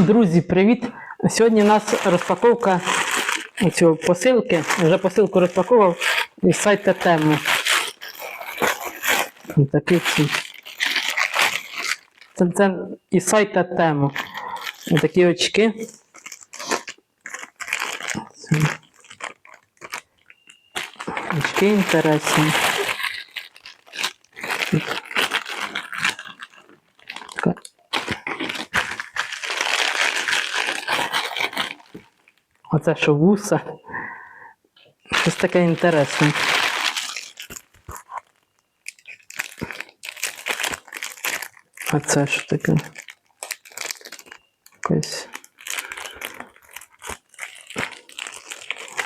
Друзі, привіт! Сьогодні у нас розпаковка цього посилки. Вже посилку розпаковував із сайту тему. Такий ці. Це, це із сайта тему. Такі очки. Очки інтересні. Оце що вуса. Щось таке інтересне. А це що таке? Якось.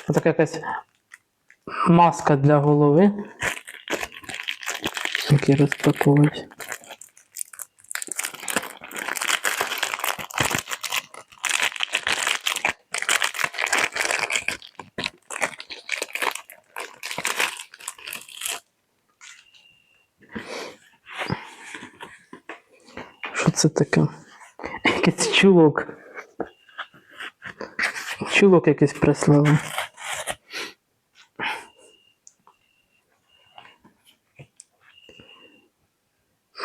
Отака якась маска для голови. Які розпаковують. Це таке? Якийсь чулок. Чулок якийсь прислали.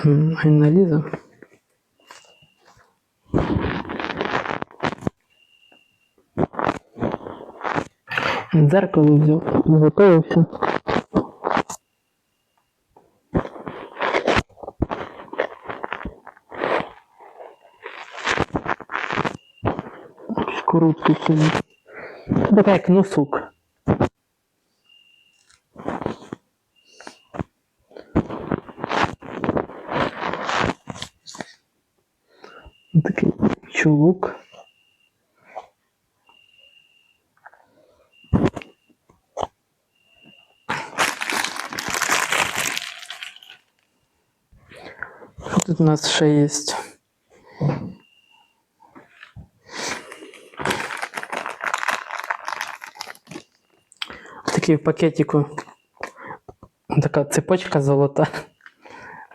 М, Аналіза. Дзеркало взяв, готовився. Короткий собі. Така як носок. Такий чулок. Тут у нас ще є? Такий в пакетику. Така цепочка золота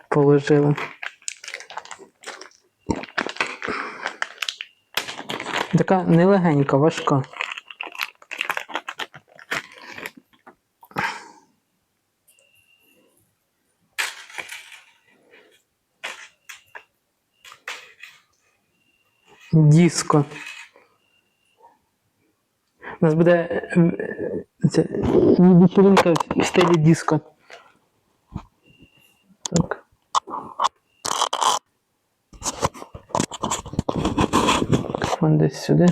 положила. Така нелегенька, важка. Диско. У нас буде е, е, це, вечеринка в стилі диско. Так. Вон десь сюди.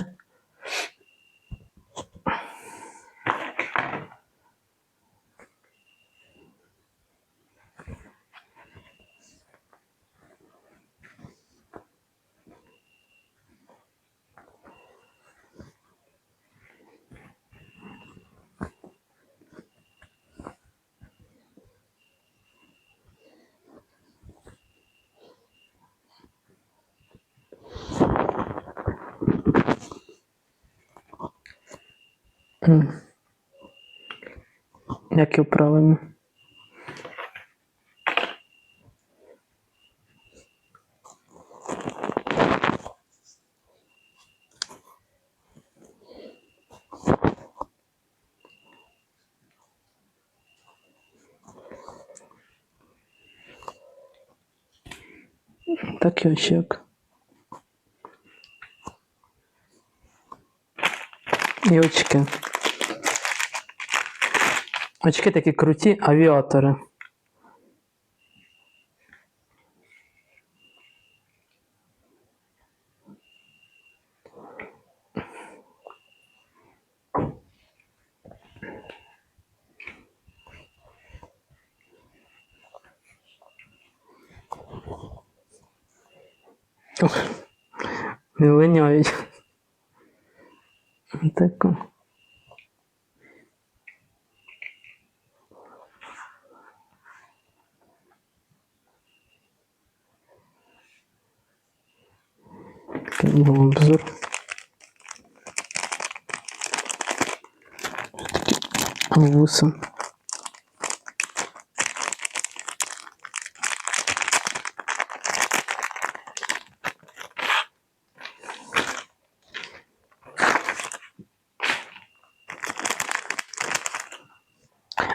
Як його правильно? Так і ось як. І очки. Такі круті авіатори. Не линяють. Тако. вам обзор. Такі вуса.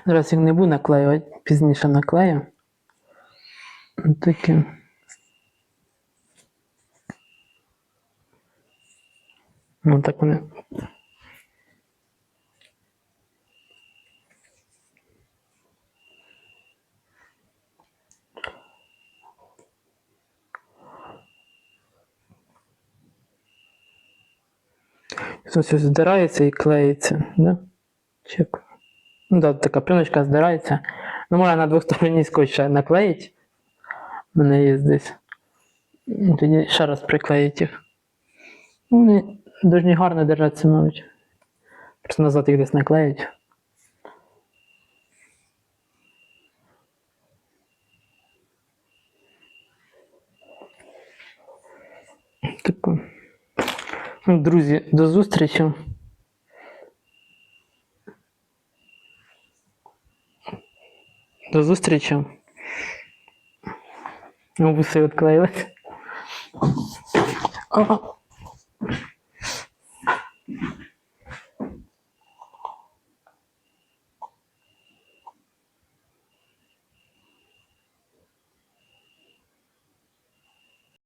Зараз їх не буду наклеювати, пізніше наклею. Такі. Ну так вони. Ось ось здирається і клеїться, да? Чек. Ну да, така пленочка здирається. Ну, можна на двосторонній скотч наклеїть. У мене є десь. Ну, Тоді ще раз приклеїть їх. Ну, Вони дуже гарно держаться, мабуть. Просто назад їх десь наклеїть. Тако. Ну, Друзі, до зустрічі. До зустрічі. Ну, вуси відклеїлись. А,